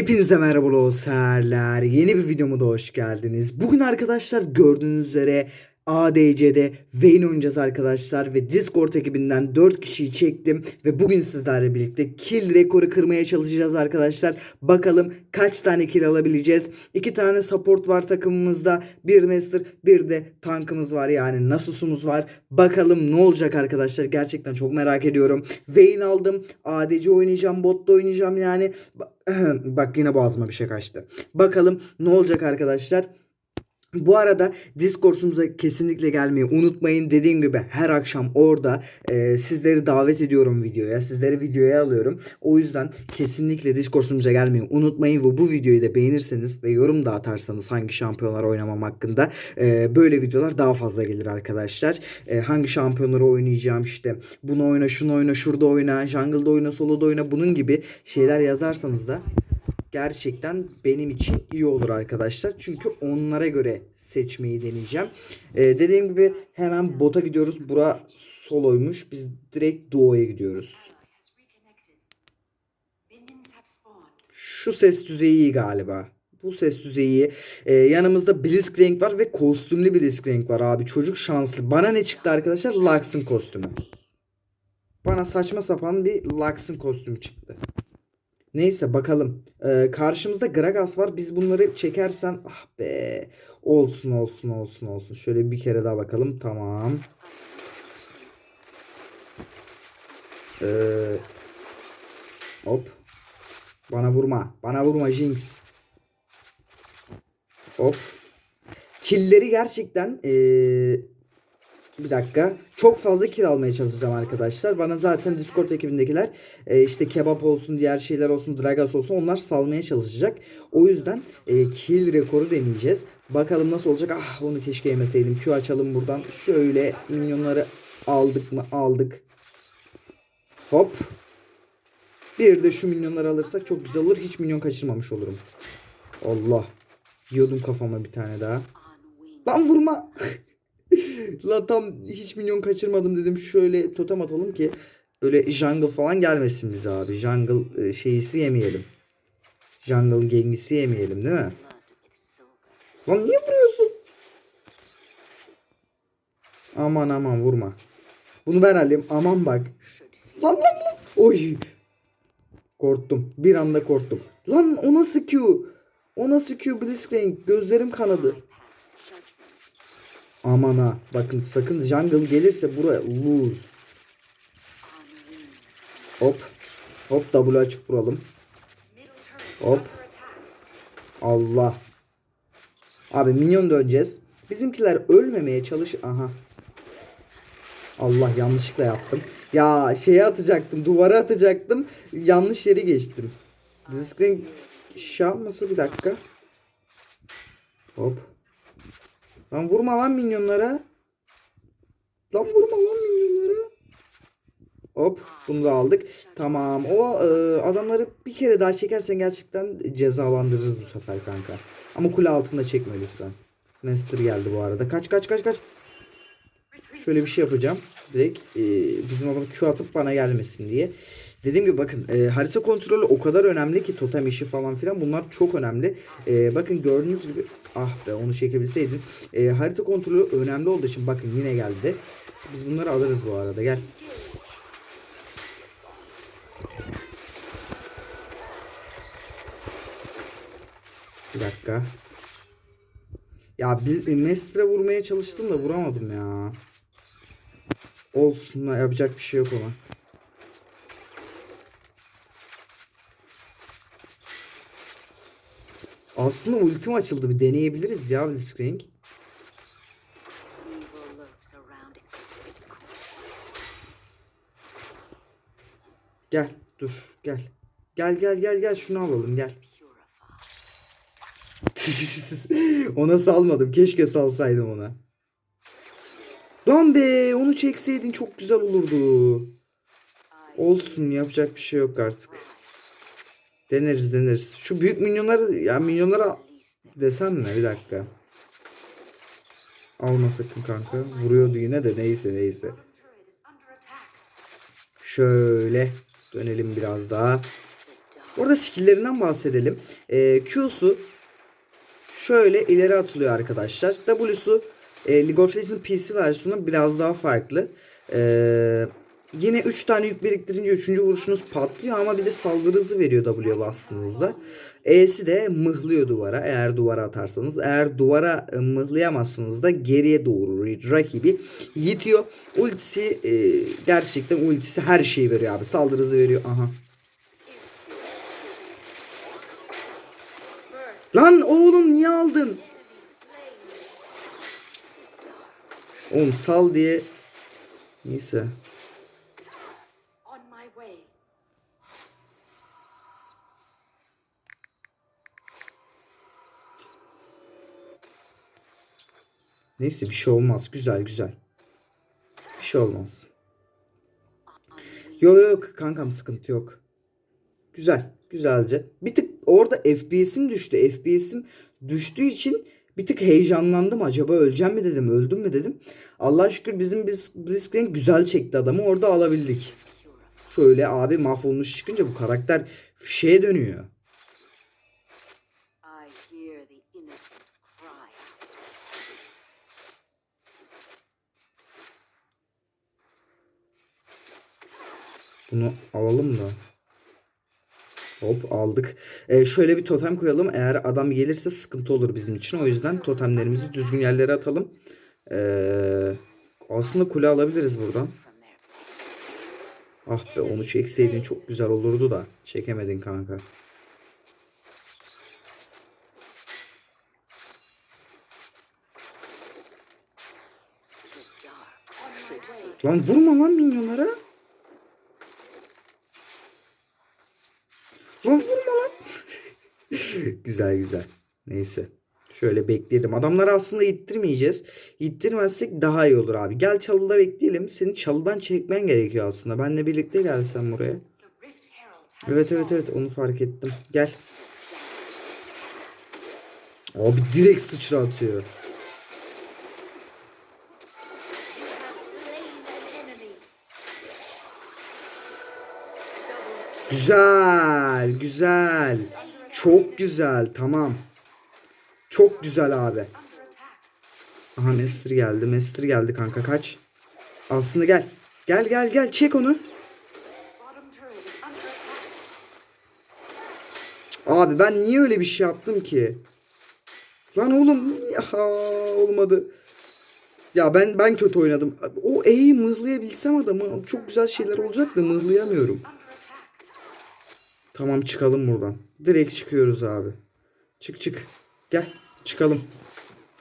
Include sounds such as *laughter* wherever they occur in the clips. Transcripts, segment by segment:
Hepinize merhaba seherler. Yeni bir videomu da hoş geldiniz. Bugün arkadaşlar gördüğünüz üzere ADC'de Vayne oynayacağız arkadaşlar ve Discord ekibinden 4 kişiyi çektim ve bugün sizlerle birlikte kill rekoru kırmaya çalışacağız arkadaşlar. Bakalım kaç tane kill alabileceğiz. 2 tane support var takımımızda. Bir master, bir de tankımız var yani Nasus'umuz var. Bakalım ne olacak arkadaşlar. Gerçekten çok merak ediyorum. Vayne aldım. ADC oynayacağım, botta oynayacağım yani. Ba- *clears throat* Bak yine boğazıma bir şey kaçtı. Bakalım ne olacak arkadaşlar. Bu arada Discord'umuza kesinlikle gelmeyi unutmayın. Dediğim gibi her akşam orada e, sizleri davet ediyorum videoya. Sizleri videoya alıyorum. O yüzden kesinlikle Discord'umuza gelmeyi unutmayın ve bu videoyu da beğenirseniz ve yorum da atarsanız hangi şampiyonlar oynamam hakkında e, böyle videolar daha fazla gelir arkadaşlar. E, hangi şampiyonları oynayacağım işte bunu oyna şunu oyna şurada oyna jungle'da oyna solo'da oyna bunun gibi şeyler yazarsanız da gerçekten benim için iyi olur arkadaşlar. Çünkü onlara göre seçmeyi deneyeceğim. Ee, dediğim gibi hemen bota gidiyoruz. Bura soloymuş. Biz direkt duo'ya gidiyoruz. Şu ses düzeyi iyi galiba. Bu ses düzeyi. Ee, yanımızda Blitzcrank var ve kostümlü Blitzcrank var abi. Çocuk şanslı. Bana ne çıktı arkadaşlar? Lux'ın kostümü. Bana saçma sapan bir Lux'ın kostümü çıktı. Neyse bakalım. Ee, karşımızda Gragas var. Biz bunları çekersen ah be. Olsun olsun olsun olsun. Şöyle bir kere daha bakalım. Tamam. Ee, hop. Bana vurma. Bana vurma Jinx. Hop. Killleri gerçekten ee, bir dakika. Çok fazla kill almaya çalışacağım arkadaşlar. Bana zaten Discord ekibindekiler e, işte kebap olsun, diğer şeyler olsun, Dragas olsun onlar salmaya çalışacak. O yüzden e, kill rekoru deneyeceğiz. Bakalım nasıl olacak. Ah onu keşke yemeseydim. Q açalım buradan. Şöyle minyonları aldık mı? Aldık. Hop. Bir de şu minyonları alırsak çok güzel olur. Hiç minyon kaçırmamış olurum. Allah. Yiyordum kafama bir tane daha. Lan vurma. *laughs* *laughs* La tam hiç milyon kaçırmadım dedim. Şöyle totem atalım ki böyle jungle falan gelmesin bize abi. Jungle e, şeyisi yemeyelim. Jungle gengisi yemeyelim değil mi? Lan niye vuruyorsun? Aman aman vurma. Bunu ben alayım. Aman bak. Lan lan lan. Oy. Korktum. Bir anda korktum. Lan o nasıl Q? O nasıl Q Blitzcrank? Gözlerim kanadı. Aman ha. Bakın sakın jungle gelirse buraya lose. Hop. Hop W açıp vuralım. Hop. Allah. Abi minyon döneceğiz. Bizimkiler ölmemeye çalış. Aha. Allah yanlışlıkla yaptım. Ya şeye atacaktım. Duvara atacaktım. Yanlış yeri geçtim. Blitzcrank şey yapması bir dakika. Hop. Lan vurma lan minyonlara. Lan vurma lan minyonlara. Hop bunu da aldık. Tamam o e, adamları bir kere daha çekersen gerçekten cezalandırırız bu sefer kanka. Ama kule altında çekme lütfen. Master geldi bu arada. Kaç kaç kaç kaç. Şöyle bir şey yapacağım. Direkt e, bizim adam Q atıp bana gelmesin diye. Dediğim gibi bakın e, harita kontrolü o kadar önemli ki totem işi falan filan bunlar çok önemli. E, bakın gördüğünüz gibi ah be onu çekebilseydim. E, harita kontrolü önemli olduğu için bakın yine geldi. Biz bunları alırız bu arada gel. Bir dakika. Ya bir Mestre vurmaya çalıştım da vuramadım ya. Olsun yapacak bir şey yok ona. Aslında ultim açıldı. Bir deneyebiliriz ya Blitzcrank. Gel. Dur. Gel. Gel gel gel gel. Şunu alalım gel. *laughs* ona salmadım. Keşke salsaydım ona. Lan be onu çekseydin çok güzel olurdu. Olsun yapacak bir şey yok artık. Deneriz deneriz. Şu büyük minyonları ya minyonlara desem mi? Bir dakika. Alma sakın kanka. Vuruyordu yine de neyse neyse. Şöyle dönelim biraz daha. Burada skill'lerinden bahsedelim. Ee, Q'su şöyle ileri atılıyor arkadaşlar. W'su e, League of Legends'ın PC versiyonu biraz daha farklı. Ee, yine 3 tane yük biriktirince 3. vuruşunuz patlıyor ama bir de saldırı hızı veriyor W'ye bastığınızda. E'si de mıhlıyor duvara eğer duvara atarsanız. Eğer duvara e, mıhlayamazsınız da geriye doğru rakibi yitiyor. Ultisi e, gerçekten ultisi her şeyi veriyor abi. Saldırı hızı veriyor. Aha. Lan oğlum niye aldın? Oğlum sal diye. Neyse. Neyse bir şey olmaz. Güzel güzel. Bir şey olmaz. Yok yok kankam sıkıntı yok. Güzel. Güzelce. Bir tık orada FPS'im düştü. FPS'im düştüğü için bir tık heyecanlandım. Acaba öleceğim mi dedim. Öldüm mü dedim. Allah şükür bizim biz Blitzcrank güzel çekti adamı. Orada alabildik. Şöyle abi mahvolmuş çıkınca bu karakter şeye dönüyor. Bunu alalım da. Hop aldık. Ee, şöyle bir totem koyalım. Eğer adam gelirse sıkıntı olur bizim için. O yüzden totemlerimizi düzgün yerlere atalım. Ee, aslında kule alabiliriz buradan. Ah be onu çekseydin çok güzel olurdu da. Çekemedin kanka. Lan vurma lan minyonlara. Vurma lan. *laughs* güzel güzel. Neyse. Şöyle bekleyelim. Adamları aslında ittirmeyeceğiz. İttirmezsek daha iyi olur abi. Gel çalıda bekleyelim. Seni çalıdan çekmen gerekiyor aslında. Benle birlikte buraya. Rift Herald has Evet evet evet onu fark ettim. Gel. Abi direkt sıçra atıyor. Güzel, güzel. Çok güzel, tamam. Çok güzel abi. Aha Master geldi, Master geldi kanka kaç. Aslında gel. Gel gel gel çek onu. Abi ben niye öyle bir şey yaptım ki? Lan oğlum ya olmadı. Ya ben ben kötü oynadım. O E'yi mıhlayabilsem adamı çok güzel şeyler olacak da mıhlayamıyorum. Tamam çıkalım buradan. Direkt çıkıyoruz abi. Çık çık. Gel çıkalım.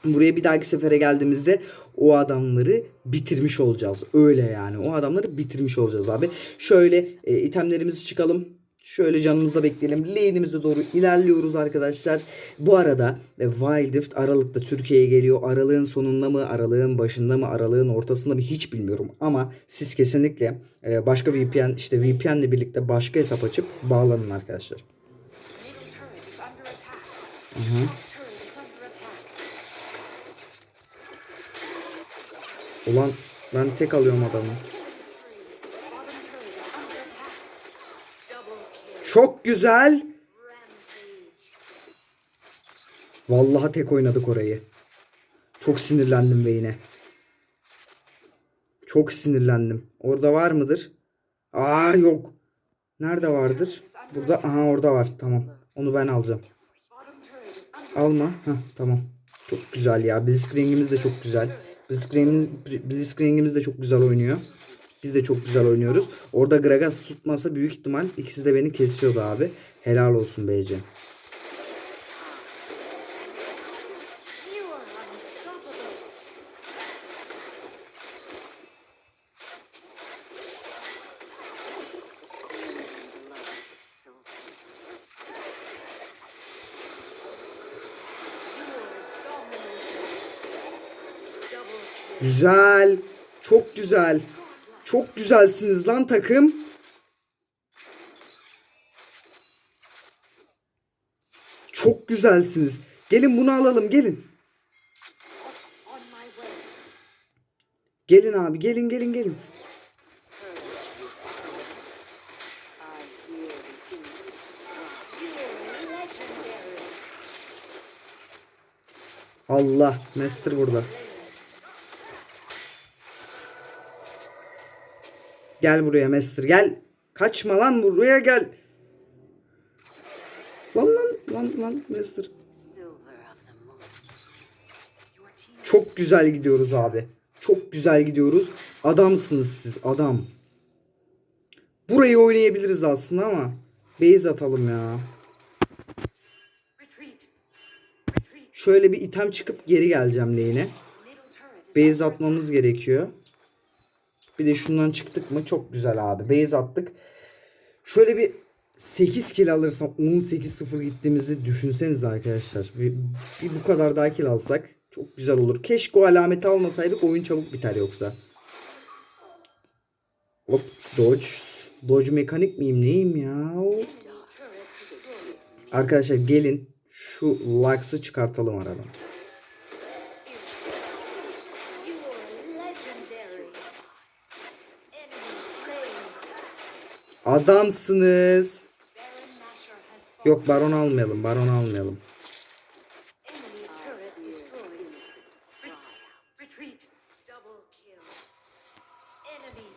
Buraya bir dahaki sefere geldiğimizde o adamları bitirmiş olacağız. Öyle yani. O adamları bitirmiş olacağız abi. Şöyle e, itemlerimizi çıkalım. Şöyle canımızda bekleyelim. Lane'imize doğru ilerliyoruz arkadaşlar. Bu arada e, Wild Rift Aralık'ta Türkiye'ye geliyor. Aralığın sonunda mı, aralığın başında mı, aralığın ortasında mı hiç bilmiyorum. Ama siz kesinlikle e, başka VPN, işte VPN ile birlikte başka hesap açıp bağlanın arkadaşlar. Attack. Ulan ben tek alıyorum adamı. Çok güzel. Vallahi tek oynadık orayı. Çok sinirlendim ve yine. Çok sinirlendim. Orada var mıdır? Aa yok. Nerede vardır? Burada. Aha orada var. Tamam. Onu ben alacağım. Alma. Heh, tamam. Çok güzel ya. Blitzcrank'imiz de çok güzel. Blitzcrank'imiz, Blitzcrank'imiz de çok güzel oynuyor. Biz de çok güzel oynuyoruz. Orada Gragas tutmasa büyük ihtimal ikisi de beni kesiyordu abi. Helal olsun BC. Güzel. Çok güzel. Çok güzelsiniz lan takım. Çok güzelsiniz. Gelin bunu alalım gelin. Gelin abi gelin gelin gelin. Allah Master burada. Gel buraya Master gel. Kaçma lan buraya gel. Lan lan lan lan Master. Çok güzel gidiyoruz abi. Çok güzel gidiyoruz. Adamsınız siz adam. Burayı oynayabiliriz aslında ama base atalım ya. Şöyle bir item çıkıp geri geleceğim lane'e. Base atmamız gerekiyor. Bir de şundan çıktık mı çok güzel abi. Base attık. Şöyle bir 8 kill alırsam 18-0 gittiğimizi düşünseniz arkadaşlar. Bir, bir bu kadar daha kill alsak çok güzel olur. Keşke o alameti almasaydık oyun çabuk biter yoksa. Hop dodge. Dodge mekanik miyim neyim ya? Arkadaşlar gelin şu Lux'ı çıkartalım aradan. Adamsınız. Yok baron almayalım. Baron almayalım.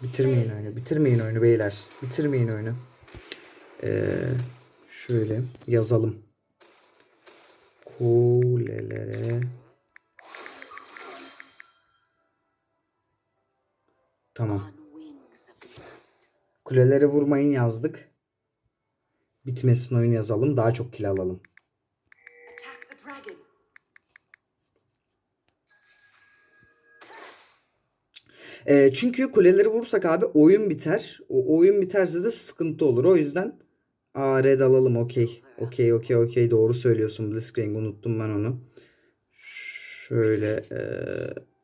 Bitirmeyin oyunu. Bitirmeyin oyunu beyler. Bitirmeyin oyunu. Ee, şöyle yazalım. Kulelere Tamam. Kulelere vurmayın yazdık. Bitmesin oyun yazalım. Daha çok kill alalım. Ee, çünkü kuleleri vursak abi oyun biter. O oyun biterse de sıkıntı olur. O yüzden Aa red alalım okey. Okey okey okey doğru söylüyorsun Blitzcrank unuttum ben onu. Şöyle ee,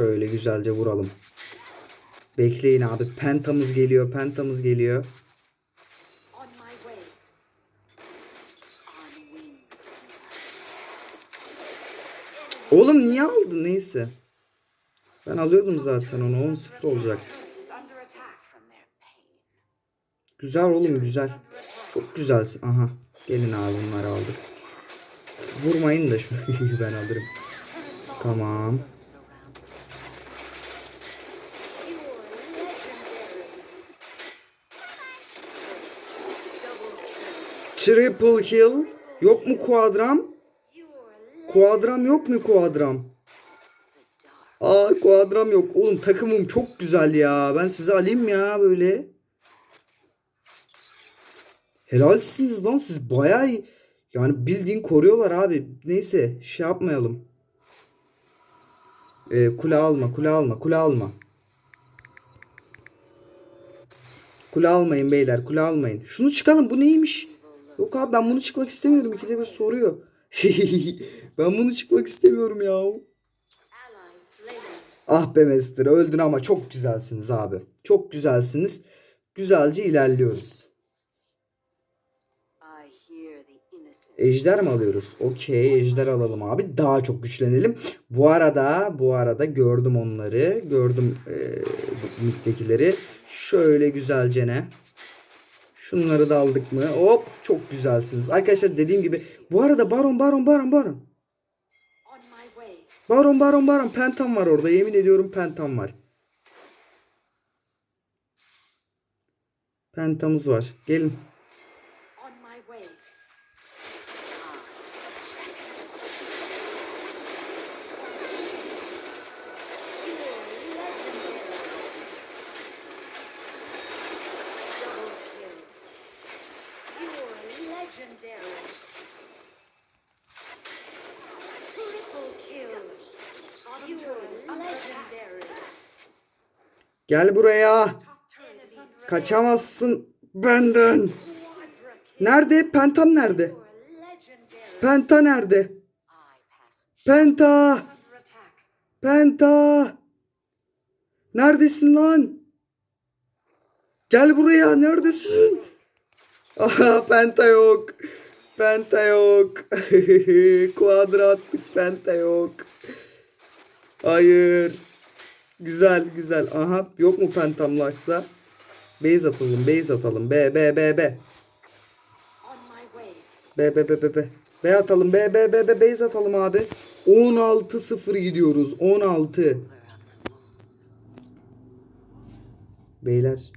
şöyle güzelce vuralım. Bekleyin abi. Pentamız geliyor. Pentamız geliyor. Oğlum niye aldın neyse. Ben alıyordum zaten onu. 10-0 olacaktı. Güzel oğlum güzel. Çok güzelsin. Aha. Gelin abi bunları aldık. Vurmayın da şunu *laughs* ben alırım. Tamam. You are legendary. Double kill. Triple kill. Yok mu kuadram? Kuadram yok mu kuadram? Aa kuadram yok. Oğlum takımım çok güzel ya. Ben sizi alayım ya böyle. Helalsiniz lan siz bayağı. Yani bildiğin koruyorlar abi. Neyse şey yapmayalım. Ee, kule alma kule alma kule alma. Kule almayın beyler kule almayın. Şunu çıkalım bu neymiş? Yok abi ben bunu çıkmak istemiyorum. İkide bir soruyor. *laughs* ben bunu çıkmak istemiyorum ya. Ah be Master öldün ama çok güzelsiniz abi. Çok güzelsiniz. Güzelce ilerliyoruz. Ejder mi alıyoruz? Okey ejder alalım abi. Daha çok güçlenelim. Bu arada bu arada gördüm onları. Gördüm e, bu middekileri. Şöyle güzelce ne? Şunları da aldık mı? Hop çok güzelsiniz. Arkadaşlar dediğim gibi bu arada baron baron baron baron. Baron baron baron pentam var orada. Yemin ediyorum pentam var. Pentamız var. Gelin. Gel buraya. Kaçamazsın benden. Nerede? Pentam nerede? Penta nerede? Penta. Penta. Neredesin lan? Gel buraya. Neredesin? *laughs* Aha penta yok. Penta yok. *laughs* Kuadratlık penta yok. Hayır. Güzel güzel. Aha yok mu pentam laksa? Base atalım, base atalım. B B B B. B B B B B. B atalım. B B B B base atalım abi. 16-0 gidiyoruz. 16. Beyler.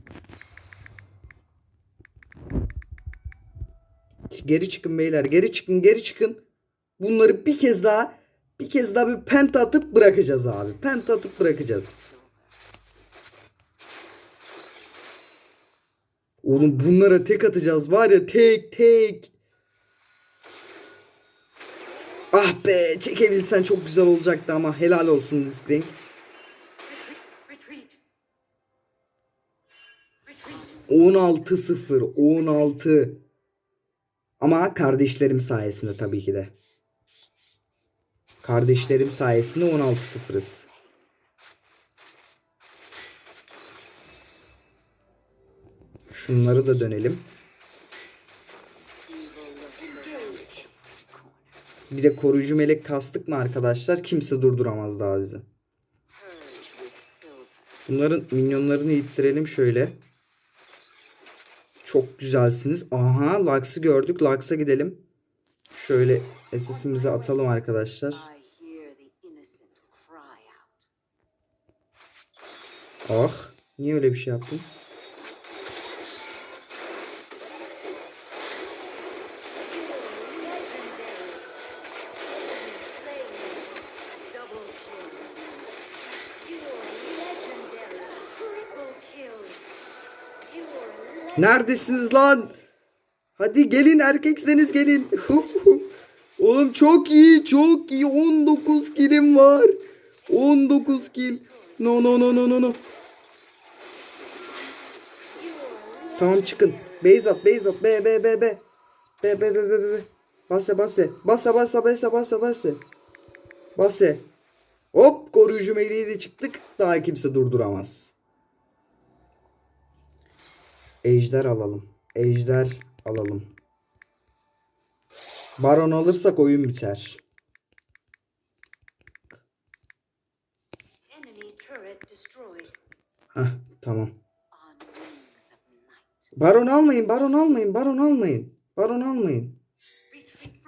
Geri çıkın beyler. Geri çıkın. Geri çıkın. Bunları bir kez daha bir kez daha bir penta atıp bırakacağız abi. Penta atıp bırakacağız. Oğlum bunlara tek atacağız var ya tek tek. Ah be çekebilsen çok güzel olacaktı ama helal olsun Discrank. Retreat. Retreat. 16-0 16. Ama kardeşlerim sayesinde tabii ki de. Kardeşlerim sayesinde 16-0'ız. Şunları da dönelim. Bir de koruyucu melek kastık mı arkadaşlar? Kimse durduramaz daha bizi. Bunların minyonlarını ittirelim şöyle. Çok güzelsiniz. Aha Lux'ı gördük. Lux'a gidelim. Şöyle SS'imizi atalım arkadaşlar. Ah. Niye öyle bir şey yaptın? Neredesiniz lan? Hadi gelin erkekseniz gelin. *laughs* Oğlum çok iyi çok iyi 19 kilim var. 19 kill. No no no no no no. Tamam çıkın. Base at base at. B B B B. B B B B B. Base base. Base base base base base. Base. Hop koruyucu meleği de çıktık. Daha kimse durduramaz. Ejder alalım. Ejder alalım. Baron alırsak oyun biter. Heh, tamam. Baron almayın, baron almayın, baron almayın. Baron almayın.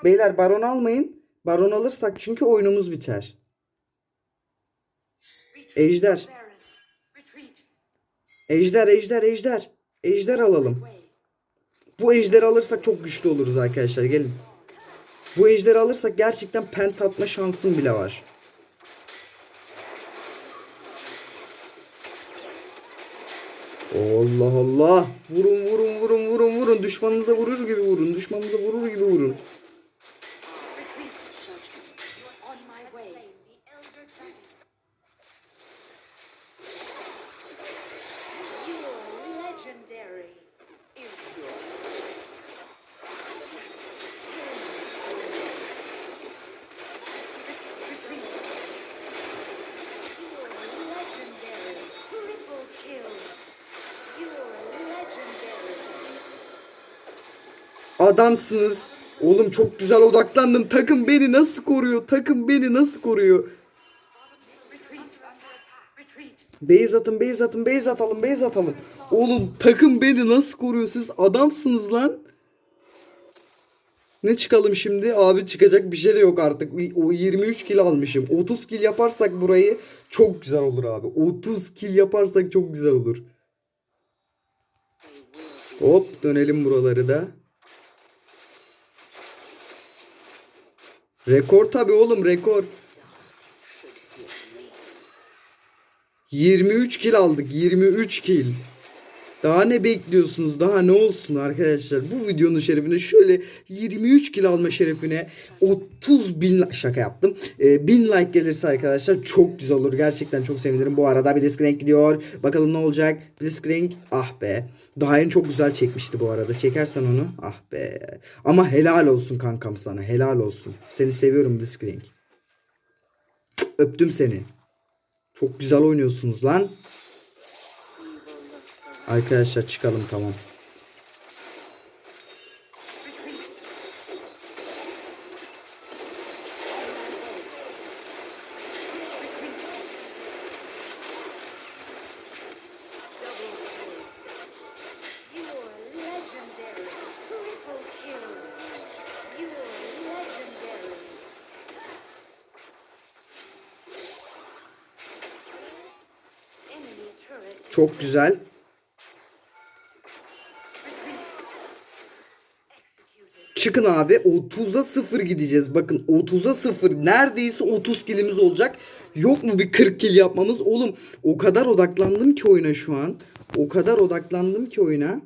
Beyler baron almayın. Baron alırsak çünkü oyunumuz biter. Ejder. Ejder, ejder, ejder. Ejder alalım. Bu ejderi alırsak çok güçlü oluruz arkadaşlar. Gelin. Bu ejderi alırsak gerçekten pent atma şansım bile var. Allah Allah. Vurun vurun vurun vurun vurun. Düşmanınıza vurur gibi vurun. Düşmanınıza vurur gibi vurun. Adamsınız. Oğlum çok güzel odaklandım. Takım beni nasıl koruyor? Takım beni nasıl koruyor? Beyz atın, beyz atın, beyz atalım, beyz atalım. Oğlum takım beni nasıl koruyor? Siz adamsınız lan. Ne çıkalım şimdi? Abi çıkacak bir şey de yok artık. O 23 kill almışım. 30 kill yaparsak burayı çok güzel olur abi. 30 kill yaparsak çok güzel olur. Hop dönelim buraları da. Rekor tabi oğlum rekor. 23 kill aldık. 23 kill. Daha ne bekliyorsunuz? Daha ne olsun arkadaşlar? Bu videonun şerefine şöyle 23 kill alma şerefine 30 bin şaka yaptım. Ee, 1000 like gelirse arkadaşlar çok güzel olur. Gerçekten çok sevinirim. Bu arada Blitzcrank gidiyor. Bakalım ne olacak? Blitzcrank ah be. Daha en çok güzel çekmişti bu arada. Çekersen onu ah be. Ama helal olsun kankam sana. Helal olsun. Seni seviyorum Blitzcrank. Öptüm seni. Çok güzel oynuyorsunuz lan. Arkadaşlar çıkalım tamam. Çok güzel. Çıkın abi. 30'a 0 gideceğiz. Bakın 30'a 0. Neredeyse 30 kilimiz olacak. Yok mu bir 40 kil yapmamız? Oğlum o kadar odaklandım ki oyuna şu an. O kadar odaklandım ki oyuna.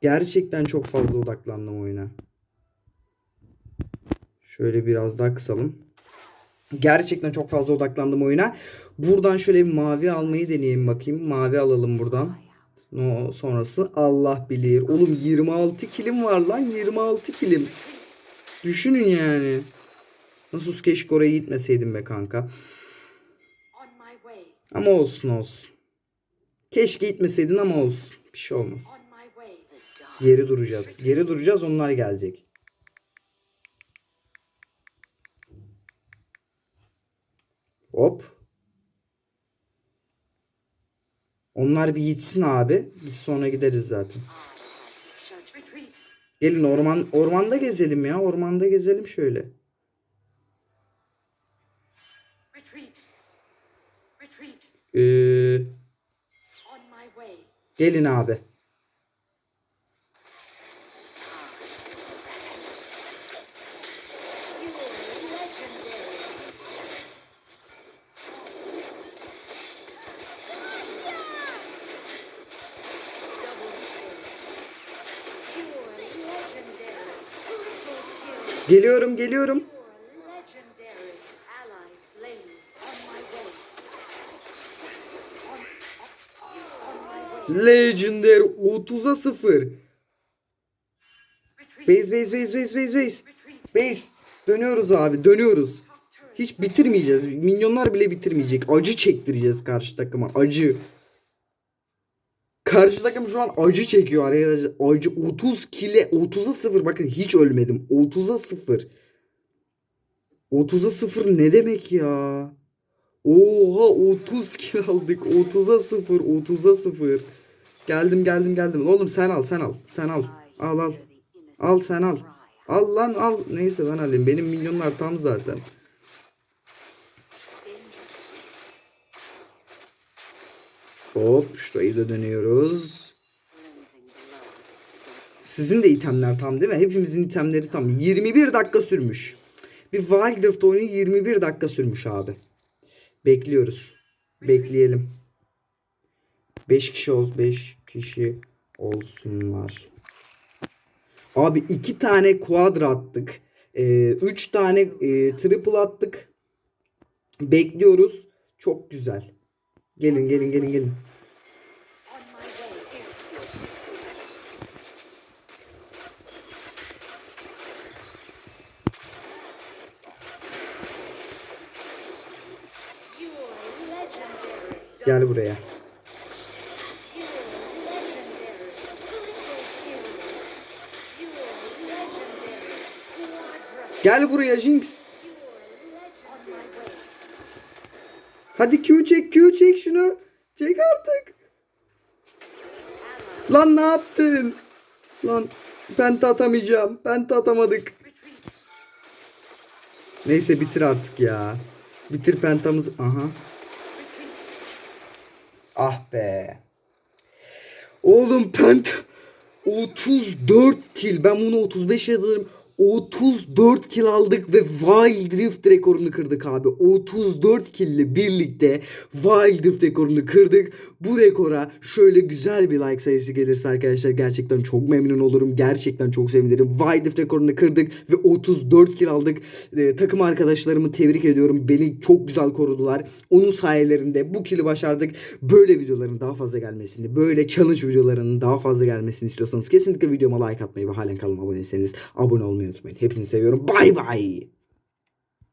Gerçekten çok fazla odaklandım oyuna. Şöyle biraz daha kısalım. Gerçekten çok fazla odaklandım oyuna. Buradan şöyle bir mavi almayı deneyeyim bakayım. Mavi alalım buradan. No, sonrası Allah bilir. Oğlum 26 kilim var lan 26 kilim. Düşünün yani. Nasıl keşke oraya gitmeseydim be kanka. Ama olsun olsun. Keşke gitmeseydin ama olsun. Bir şey olmaz. Geri duracağız. Geri duracağız onlar gelecek. Hop. Onlar bir gitsin abi. Biz sonra gideriz zaten. Gelin orman ormanda gezelim ya. Ormanda gezelim şöyle. Ee, gelin abi. My way. Legendary 30'a 0. Retreat. Base base base base base base. Base. Dönüyoruz abi dönüyoruz. Hiç bitirmeyeceğiz. Minyonlar bile bitirmeyecek. Acı çektireceğiz karşı takıma. Acı. Karşı takım şu an acı çekiyor arkadaşlar. Acı 30 kile 30'a 0. Bakın hiç ölmedim. 30'a 0. 30'a 0 ne demek ya? Oha 30 kill aldık. 30'a 0. 30'a 0. Geldim geldim geldim. Oğlum sen al sen al. Sen al. Al al. Al sen al. Al lan al. Neyse ben alayım. Benim milyonlar tam zaten. Hop şurayı da dönüyoruz. Sizin de itemler tam değil mi? Hepimizin itemleri tam. 21 dakika sürmüş. Bir Wild Rift oyunu 21 dakika sürmüş abi. Bekliyoruz. Bekleyelim. 5 kişi olsun. 5 kişi olsunlar. Abi iki tane quadra attık. 3 tane e, triple attık. Bekliyoruz. Çok güzel. Gelin gelin gelin gelin. Gel buraya. Gel buraya Jinx. Hadi Q çek Q çek şunu. Çek artık. Lan ne yaptın? Lan penta atamayacağım. Penta atamadık. Neyse bitir artık ya. Bitir pentamız. Aha. Ah be. Oğlum penta 34 kill. Ben bunu 35 yazarım. 34 kill aldık ve Wild Rift rekorunu kırdık abi. 34 kill ile birlikte Wild Rift rekorunu kırdık. Bu rekora şöyle güzel bir like sayısı gelirse arkadaşlar gerçekten çok memnun olurum. Gerçekten çok sevinirim. Wild Rift rekorunu kırdık ve 34 kill aldık. Ee, takım arkadaşlarımı tebrik ediyorum. Beni çok güzel korudular. Onun sayelerinde bu kill'i başardık. Böyle videoların daha fazla gelmesini, böyle challenge videolarının daha fazla gelmesini istiyorsanız kesinlikle videoma like atmayı ve halen kanalıma abone değilseniz abone olmayı unutmayın. Hepsini seviyorum. Bay bay.